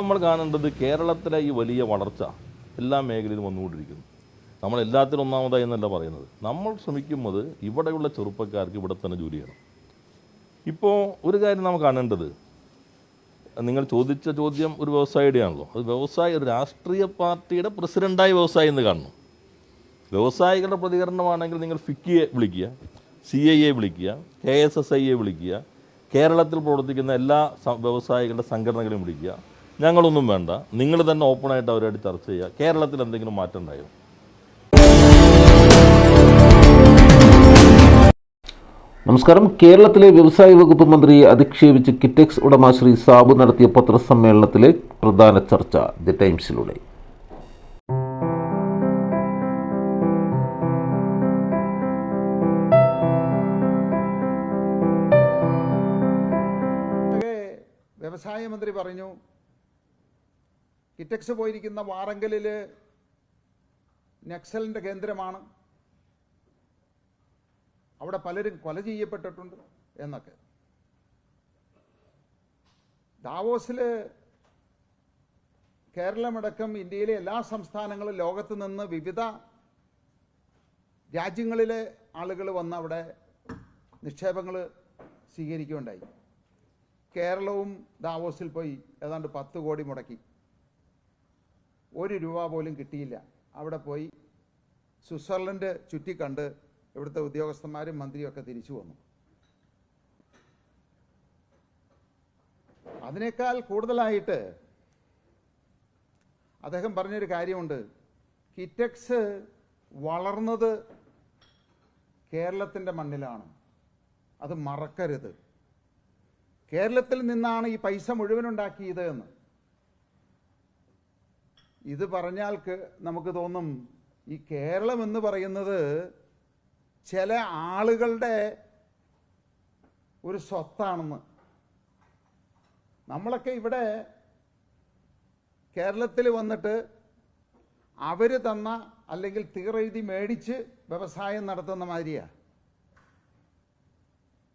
നമ്മൾ കാണേണ്ടത് കേരളത്തിലെ ഈ വലിയ വളർച്ച എല്ലാ മേഖലയിലും വന്നുകൊണ്ടിരിക്കുന്നു. നമ്മൾ എല്ലാത്തിലും ഒന്നാമതായി എന്നല്ല പറയുന്നത്. നമ്മൾ ശ്രമിക്കുന്നത് ഇവിടെയുള്ള ചെറുപ്പക്കാർക്ക് ഇവിടെ തന്നെ ജോലി ചെയ്യണം. ഇപ്പോൾ ഒരു കാര്യം നാം കാണേണ്ടത്. നിങ്ങൾ ചോദിച്ച ചോദ്യം ഒരു വ്യവസായിയുടെയാണല്ലോ. അത് വ്യവസായ ഒരു രാഷ്ട്രീയ പാർട്ടിയുടെ പ്രസിഡന്റായ വ്യവസായി എന്ന് കാണണം. വ്യവസായികളുടെ പ്രതികരണമാണെങ്കിൽ നിങ്ങൾ ഫിക്കിയെ വിളിക്കുക സി ഐ എ വിളിക്കുക കെ എസ് എസ് ഐയെ വിളിക്കുക കേരളത്തിൽ പ്രവർത്തിക്കുന്ന എല്ലാ വ്യവസായികളുടെ സംഘടനകളെയും വിളിക്കുക. ഞങ്ങളൊന്നും വേണ്ട. നിങ്ങൾ തന്നെ ഓപ്പണായിട്ട് അവരുമായിട്ട് ചർച്ച ചെയ്യുക. കേരളത്തിൽ എന്തെങ്കിലും മാറ്റം ഉണ്ടായോ? നമസ്കാരം. കേരളത്തിലെ വ്യവസായ വകുപ്പ് മന്ത്രിയെ അധിക്ഷേപിച്ച് കിറ്റെക്സ് ഉടമ ശ്രീ സാബു നടത്തിയ പത്രസമ്മേളനത്തിലെ പ്രധാന ചർച്ച ദി ടൈംസിലൂടെ. വ്യവസായ മന്ത്രി പറഞ്ഞു കിറ്റക്സ് പോയിരിക്കുന്ന വാറങ്കലിൽ നക്സലിന്റെ കേന്ദ്രമാണ്. അവിടെ പലരും കൊല ചെയ്യപ്പെട്ടിട്ടുണ്ട് എന്നൊക്കെ. ദാവോസിൽ കേരളമടക്കം ഇന്ത്യയിലെ എല്ലാ സംസ്ഥാനങ്ങളും ലോകത്ത് നിന്ന് വിവിധ രാജ്യങ്ങളിലെ ആളുകൾ വന്ന് അവിടെ നിക്ഷേപങ്ങൾ സ്വീകരിക്കുകയുണ്ടായി. കേരളവും ദാവോസിൽ പോയി ഏതാണ്ട് പത്ത് കോടി മുടക്കി. ഒരു രൂപ പോലും കിട്ടിയില്ല. അവിടെ പോയി സ്വിറ്റ്സർലൻഡ് ചുറ്റിക്കണ്ട് ഇവിടുത്തെ ഉദ്യോഗസ്ഥന്മാരും മന്ത്രിയും ഒക്കെ തിരിച്ചു വന്നു. അതിനേക്കാൾ കൂടുതലായിട്ട് അദ്ദേഹം പറഞ്ഞൊരു കാര്യമുണ്ട്. കിറ്റക്സ് വളർന്നത് കേരളത്തിന്റെ മണ്ണിലാണ്. അത് മറക്കരുത്. കേരളത്തിൽ നിന്നാണ് ഈ പൈസ മുഴുവൻ ഉണ്ടാക്കിയത് എന്ന്. ഇത് പറഞ്ഞാൽ നമുക്ക് തോന്നും ഈ കേരളം എന്ന് പറയുന്നത് ചില ആളുകളുടെ ഒരു സ്വത്താണെന്ന്. നമ്മളൊക്കെ ഇവിടെ കേരളത്തിൽ വന്നിട്ട് അവർ തന്ന അല്ലെങ്കിൽ തീറെഴുതി മേടിച്ച് വ്യവസായം നടത്തുന്ന മാതിരിയാണ്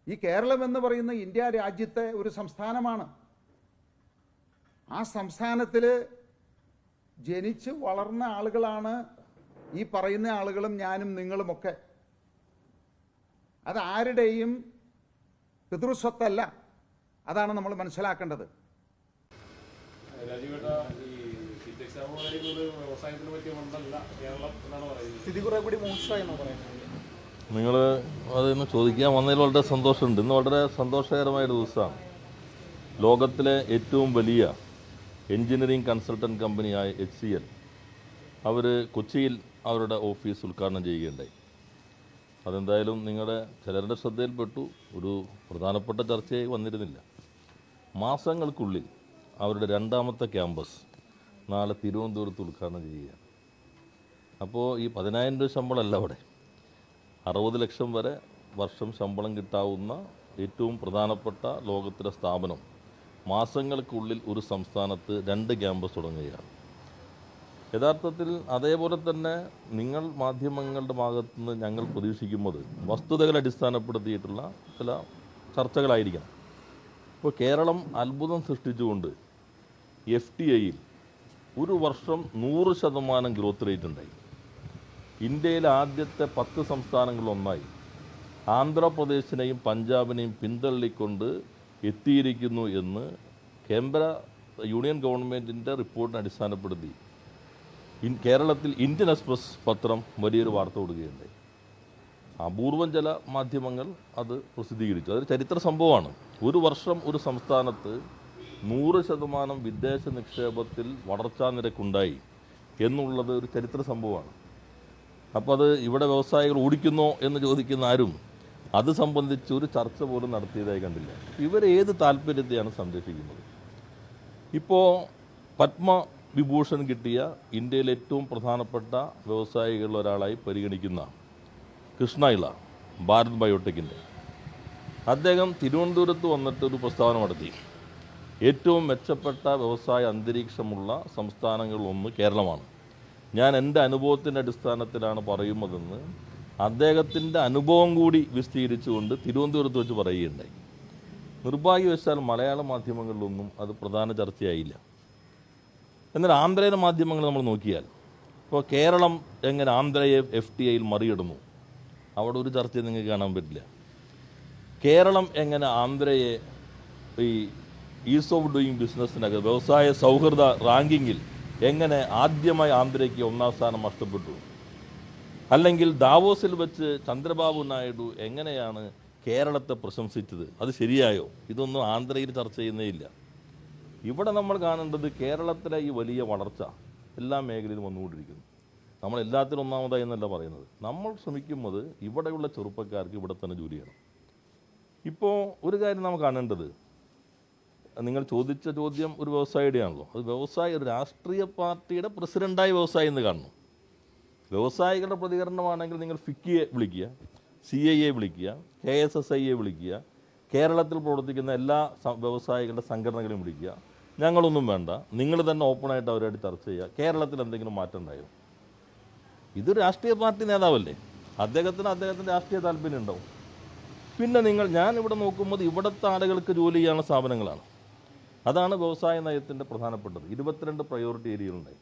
ഈ കേരളം എന്ന് പറയുന്ന ഇന്ത്യ രാജ്യത്തെ ഒരു സംസ്ഥാനമാണ്. ആ സംസ്ഥാനത്തിൽ ജനിച്ച് വളർന്ന ആളുകളാണ് ഈ പറയുന്ന ആളുകളും ഞാനും നിങ്ങളുമൊക്കെ. അത് ആരുടെയും പിതൃസ്വത്തല്ല. അതാണ് നമ്മൾ മനസ്സിലാക്കേണ്ടത്. രാജീവേട്ട ഈ സിറ്റെക്സ് എന്ന് പറയുന്നത് വ്യവസായത്തിന് പറ്റിയ മണ്ണല്ല കേരളം എന്നാണ് പറയുന്നത്. സ്ഥിതി കുറെ കൂടി മോശമായി എന്നാണ് പറയുന്നത് നിങ്ങൾ അതൊന്ന് ചോദിക്കാൻ വന്നതിൽ വളരെ സന്തോഷമുണ്ട്. ഇന്ന് വളരെ സന്തോഷകരമായ ഒരു ദിവസമാണ്. ലോകത്തിലെ ഏറ്റവും വലിയ എഞ്ചിനീയറിംഗ് കൺസൾട്ടന്റ് കമ്പനിയായ എച്ച് സി എൽ അവർ കൊച്ചിയിൽ അവരുടെ ഓഫീസ് ഉദ്ഘാടനം ചെയ്യുകയുണ്ടായി. അതെന്തായാലും നിങ്ങളുടെ ചിലരുടെ ശ്രദ്ധയിൽപ്പെട്ടു. ഒരു പ്രധാനപ്പെട്ട ചർച്ചയായി വന്നിരുന്നില്ല. മാസങ്ങൾക്കുള്ളിൽ അവരുടെ രണ്ടാമത്തെ ക്യാമ്പസ് നാളെ തിരുവനന്തപുരത്ത് ഉദ്ഘാടനം ചെയ്യുകയാണ്. അപ്പോൾ ഈ പതിനായിരം രൂപ ശമ്പളമല്ല അവിടെ. അറുപത് ലക്ഷം വരെ വർഷം ശമ്പളം കിട്ടാവുന്ന ഏറ്റവും പ്രധാനപ്പെട്ട ലോകത്തിലെ സ്ഥാപനം മാസങ്ങൾക്കുള്ളിൽ ഒരു സംസ്ഥാനത്ത് രണ്ട് ക്യാമ്പസ് തുടങ്ങുകയാണ്. യഥാർത്ഥത്തിൽ അതേപോലെ തന്നെ നിങ്ങൾ മാധ്യമങ്ങളുടെ ഭാഗത്തുനിന്ന് ഞങ്ങൾ പ്രതീക്ഷിക്കുന്നത് വസ്തുതകൾ അടിസ്ഥാനപ്പെടുത്തിയിട്ടുള്ള ചില ചർച്ചകളായിരിക്കണം. ഇപ്പോൾ കേരളം അത്ഭുതം സൃഷ്ടിച്ചുകൊണ്ട് എഫ് ടി ഐയിൽ ഒരു വർഷം നൂറ് ശതമാനം ഗ്രോത്ത് റേറ്റ് ഉണ്ടായി. ഇന്ത്യയിലെ ആദ്യത്തെ പത്ത് സംസ്ഥാനങ്ങളിലൊന്നായി. ആന്ധ്രാപ്രദേശിനെയും പഞ്ചാബിനെയും പിന്തള്ളിക്കൊണ്ട് എത്തിയിരിക്കുന്നു എന്ന് കേന്ദ്ര യൂണിയൻ ഗവൺമെന്റിന്റെ റിപ്പോർട്ടിനെ അടിസ്ഥാനപ്പെടുത്തി ഇൻ കേരളത്തിൽ ഇന്ത്യൻ എക്സ്പ്രസ് പത്രം വലിയൊരു വാർത്ത കൊടുക്കുകയുണ്ടായി. അപൂർവം ചില മാധ്യമങ്ങൾ അത് പ്രസിദ്ധീകരിച്ചു. അതൊരു ചരിത്ര സംഭവമാണ്. ഒരു വർഷം ഒരു സംസ്ഥാനത്ത് നൂറ് ശതമാനം വിദേശ നിക്ഷേപത്തിൽ വളർച്ചാ നിരക്കുണ്ടായി എന്നുള്ളത് ഒരു ചരിത്ര സംഭവമാണ്. അപ്പോൾ അത് ഇവിടെ വ്യവസായികൾ ഓടിക്കുന്നോ എന്ന് ചോദിക്കുന്ന ആരും അത് സംബന്ധിച്ച് ഒരു ചർച്ച പോലും നടത്തിയതായി കണ്ടില്ല. ഇവരേത് താല്പര്യത്തെയാണ് സംരക്ഷിക്കുന്നത്? ഇപ്പോൾ പത്മ വിഭൂഷൺ കിട്ടിയ ഇന്ത്യയിലെ ഏറ്റവും പ്രധാനപ്പെട്ട വ്യവസായികളിൽ ഒരാളായി പരിഗണിക്കുന്ന കൃഷ്ണ ഇള ഭാരത് ബയോടെക്കിന്റെ. അദ്ദേഹം തിരുവനന്തപുരത്ത് വന്നിട്ട് ഒരു പ്രസ്താവന നടത്തി. ഏറ്റവും മെച്ചപ്പെട്ട വ്യവസായ അന്തരീക്ഷമുള്ള സംസ്ഥാനങ്ങളിലൊന്ന് കേരളമാണ്. ഞാൻ എന്റെ അനുഭവത്തിന്റെ അടിസ്ഥാനത്തിലാണ് പറയുന്നതെന്ന് അദ്ദേഹത്തിന്റെ അനുഭവം കൂടി വിസ്തീരിച്ചുകൊണ്ട് തിരുവനന്തപുരത്ത് വെച്ച് പറയുകയുണ്ടായി. നിർഭാഗ്യവശാൽ മലയാള മാധ്യമങ്ങളിലൊന്നും അത് പ്രധാന ചർച്ചയായില്ല. എന്നാൽ ആന്ധ്രയിലെ മാധ്യമങ്ങൾ നമ്മൾ നോക്കിയാൽ ഇപ്പോൾ കേരളം എങ്ങനെ ആന്ധ്രയെ എഫ് ടി ഐയിൽ മറികടന്നു? അവിടെ ഒരു ചർച്ച നിങ്ങൾക്ക് കാണാൻ പറ്റില്ല. കേരളം എങ്ങനെ ആന്ധ്രയെ ഈ ഈസ് ഓഫ് ഡൂയിങ് ബിസിനസ്സിനകത്ത് വ്യവസായ സൗഹൃദ റാങ്കിങ്ങിൽ എങ്ങനെ ആദ്യമായി ആന്ധ്രയ്ക്ക് ഒന്നാം സ്ഥാനം നഷ്ടപ്പെട്ടു? അല്ലെങ്കിൽ ദാവോസിൽ വെച്ച് ചന്ദ്രബാബു നായിഡു എങ്ങനെയാണ് കേരളത്തെ പ്രശംസിച്ചത്? അത് ശരിയായോ? ഇതൊന്നും ആന്ധ്രയിൽ ചർച്ച ചെയ്യുന്നേ ഇല്ല. ഇവിടെ നമ്മൾ കാണേണ്ടത് കേരളത്തിലെ ഈ വലിയ വളർച്ച എല്ലാ മേഖലയിലും വന്നുകൊണ്ടിരിക്കുന്നു. നമ്മൾ എല്ലാത്തിനും ഒന്നാമതായി എന്നല്ല പറയുന്നത്. നമ്മൾ ശ്രമിക്കുന്നത് ഇവിടെയുള്ള ചെറുപ്പക്കാർക്ക് ഇവിടെ തന്നെ ജോലി ചെയ്യണം. ഇപ്പോൾ ഒരു കാര്യം നമ്മൾ കാണേണ്ടത്. നിങ്ങൾ ചോദിച്ച ചോദ്യം ഒരു വ്യവസായിയുടെയാണല്ലോ. അത് വ്യവസായ ഒരു രാഷ്ട്രീയ പാർട്ടിയുടെ പ്രസിഡന്റായി വ്യവസായി എന്ന് കാണണം. വ്യവസായികളുടെ പ്രതികരണമാണെങ്കിൽ നിങ്ങൾ ഫിക്കിയെ വിളിക്കുക സി ഐ എ വിളിക്കുക കെ എസ് എസ് ഐയെ വിളിക്കുക കേരളത്തിൽ പ്രവർത്തിക്കുന്ന എല്ലാ വ്യവസായികളുടെ സംഘടനകളെയും വിളിക്കുക. ഞങ്ങളൊന്നും വേണ്ട. നിങ്ങൾ തന്നെ ഓപ്പണായിട്ട് അവരായിട്ട് ചർച്ച ചെയ്യുക. കേരളത്തിൽ എന്തെങ്കിലും മാറ്റം ഉണ്ടായോ? ഇത് രാഷ്ട്രീയ പാർട്ടി നേതാവല്ലേ? അദ്ദേഹത്തിന് അദ്ദേഹത്തിന്റെ രാഷ്ട്രീയ താല്പര്യം ഉണ്ടാവും പിന്നെ നിങ്ങൾ ഞാൻ ഇവിടെ നോക്കുമ്പോൾ ഇവിടുത്തെ ആളുകൾക്ക് ജോലി ചെയ്യാനുള്ള സ്ഥാപനങ്ങളാണ്. അതാണ് വ്യവസായ നയത്തിന്റെ പ്രധാനപ്പെട്ടത്. ഇരുപത്തിരണ്ട് പ്രയോറിറ്റി ഏരിയകളുണ്ടായി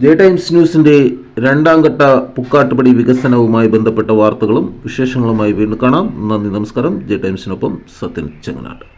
ജെ ടൈംസ് ന്യൂസിന്റെ രണ്ടാം ഘട്ട പുക്കാട്ടുപടി വികസനവുമായി ബന്ധപ്പെട്ട വാർത്തകളും വിശേഷങ്ങളുമായി വീണ്ടും കാണാം. നന്ദി നമസ്കാരം. ജെ ടൈംസിനൊപ്പം സത്യൻ ചെങ്ങനാട്ട്